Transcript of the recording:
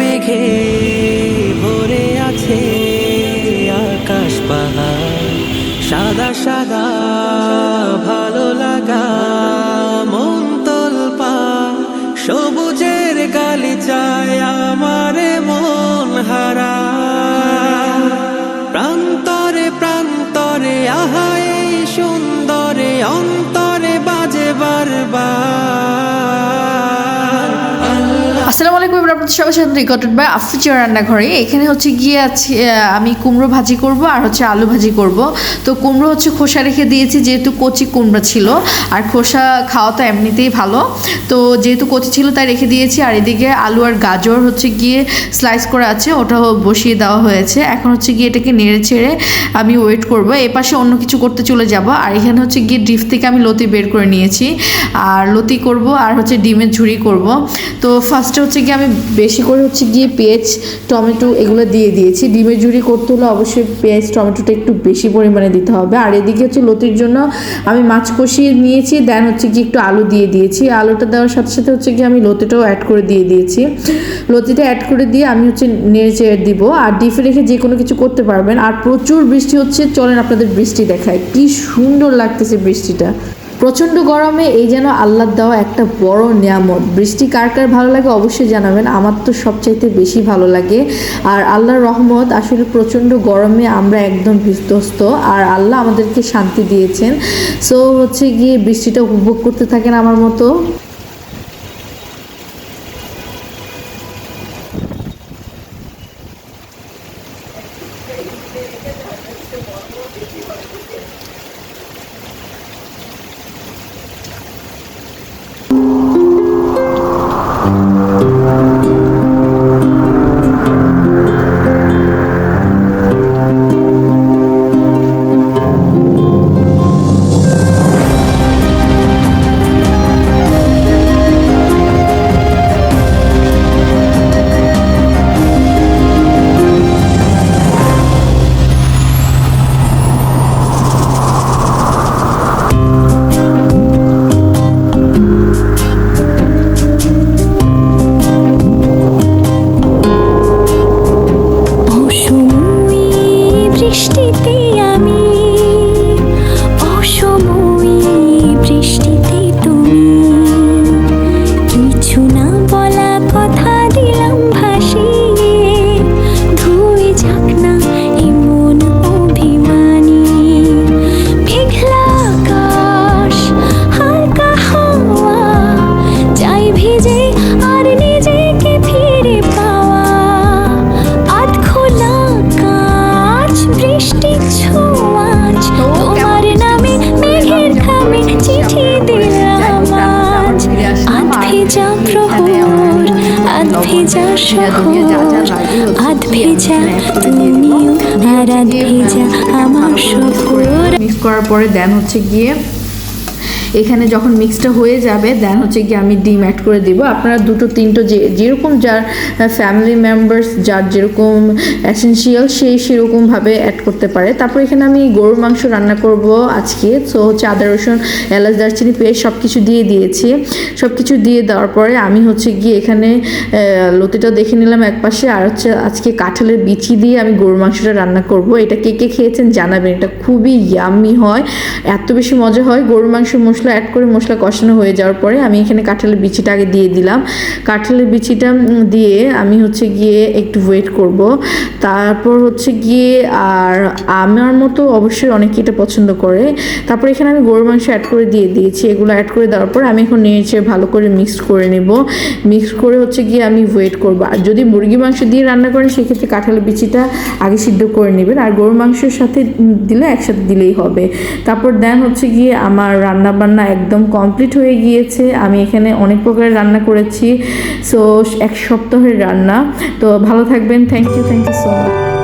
মেঘে ভরে আছে আকাশ পাহাড় সাদা সাদা। আসসালামু আলাইকুম আপনাদের সবার সাথে রেকর্ডেড বাই আফরিচা রান্নাঘরে। এখানে হচ্ছে গিয়ে আছে আমি কুমড়ো ভাজি করব আর হচ্ছে আলু ভাজি করব। তো কুমড়ো হচ্ছে খোসা রেখে দিয়েছি, যেহেতু কচি কুমড়ো ছিল, আর খোসা খাওয়া তো এমনিতেই ভালো। তো যেহেতু কচি ছিল তাই রেখে দিয়েছি, আর এদিকে আলু আর গাজর হচ্ছে গিয়ে স্লাইস করে আছে, ওটাও বসিয়ে দেওয়া হয়েছে। এখন হচ্ছে গিয়ে এটাকে নেড়ে ছেড়ে আমি ওয়েট করব। এ পাশে অন্য কিছু করতে চলে যাব, আর এখানে হচ্ছে গিয়ে ডিপ থেকে আমি লতি বের করে নিয়েছি। আর লতি করব, আর হচ্ছে ডিমের ঝুড়ি করব। তো ফার্স্টে হচ্ছে গিয়ে আমি বেশি করে হচ্ছে গিয়ে পেঁয়াজ, টমেটো এগুলো দিয়ে দিয়েছি। ডিমের ঝুড়ি করতে হলে অবশ্যই পেঁয়াজ, টমেটোটা একটু বেশি পরিমাণে দিতে হবে। আর এদিকে হচ্ছে লতির জন্য আমি মাছ কষিয়ে নিয়েছি, দেন হচ্ছে গিয়ে একটু আলু দিয়ে দিয়েছি। আলুটা দেওয়ার সাথে সাথে হচ্ছে গিয়ে আমি লতিটাও অ্যাড করে দিয়ে দিয়েছি। লতিটা অ্যাড করে দিয়ে আমি হচ্ছে নেড়ে চেড়ে দিব। আর ডিপে রেখে যে কোনো কিছু করতে পারবেন। আর প্রচুর বৃষ্টি হচ্ছে, চলেন আপনাদের বৃষ্টি দেখায় কি সুন্দর লাগতেছে বৃষ্টিটা। প্রচণ্ড গরমে এই যেন আল্লাহ দেওয়া একটা বড় নিয়ামত। বৃষ্টি কার কার ভালো লাগে অবশ্যই জানাবেন। আমার তো সবচাইতে বেশি ভালো লাগে। আর আল্লাহর রহমত, আসলে প্রচণ্ড গরমে আমরা একদম বিধ্বস্ত। আর আল্লাহ আমাদেরকে শান্তি দিয়েছেন। সো হচ্ছে গিয়ে বৃষ্টিটা উপভোগ করতে থাকেন আমার মতো। Bye. আধ ভেজা তুমিও আর আধ ভেজা মিক্স করার পরে দেন হচ্ছে গিয়ে এখানে যখন মিক্সটা হয়ে যাবে দেন হচ্ছে গিয়ে আমি ডিম অ্যাড করে দিব। আপনারা দুটো, তিনটো যে, যেরকম যার ফ্যামিলি মেম্বার্স যার যেরকম অ্যাসেন্সিয়াল সেই সেরকমভাবে অ্যাড করতে পারে। তারপর এখানে আমি গরুর মাংস রান্না করব আজকে। সো হচ্ছে আদা, রসুন, এলাচ, দারচিনি পেস্ট সব কিছু দিয়ে দিয়েছি। সব কিছু দিয়ে দেওয়ার পরে আমি হচ্ছে গিয়ে এখানে লতিটা দেখে নিলাম এক পাশে আর হচ্ছে আজকে কাঁঠালের বিচি দিয়ে আমি গরুর মাংসটা রান্না করব। এটা কে কে খেয়েছেন জানাবেন। এটা খুবই ইয়াম্মি হয়। এত বেশি মজা হয় গরুর মাংস মশলা অ্যাড করে মশলা কষানো হয়ে যাওয়ার পরে আমি এখানে কাঁঠালের বিচিটা আগে দিয়ে দিলাম। কাঁঠালের বিচিটা দিয়ে আমি হচ্ছে গিয়ে একটু ওয়েট করব। তারপর হচ্ছে গিয়ে আর আমার মতো অবশ্যই অনেকে এটা পছন্দ করে। তারপর এখানে আমি গরুর মাংস অ্যাড করে দিয়ে দিয়েছি। এগুলো অ্যাড করে দেওয়ার পর আমি এখন নিয়েছে ভালো করে মিক্স করে নেব। মিক্স করে হচ্ছে গিয়ে আমি ওয়েট করব। আর যদি মুরগি মাংস দিয়ে রান্না করেন, সেক্ষেত্রে কাঁঠালের বিচিটা আগে সিদ্ধ করে নেবেন। আর গরুর মাংসের সাথে দিলে একসাথে দিলেই হবে। তারপর দেন হচ্ছে গিয়ে আমার রান্না বান্না একদম কমপ্লিট হয়ে গিয়েছে। আমি এখানে অনেক প্রকারের রান্না করেছি। সো এক সপ্তাহের রান্না। তো ভালো থাকবেন। Thank you thank you so much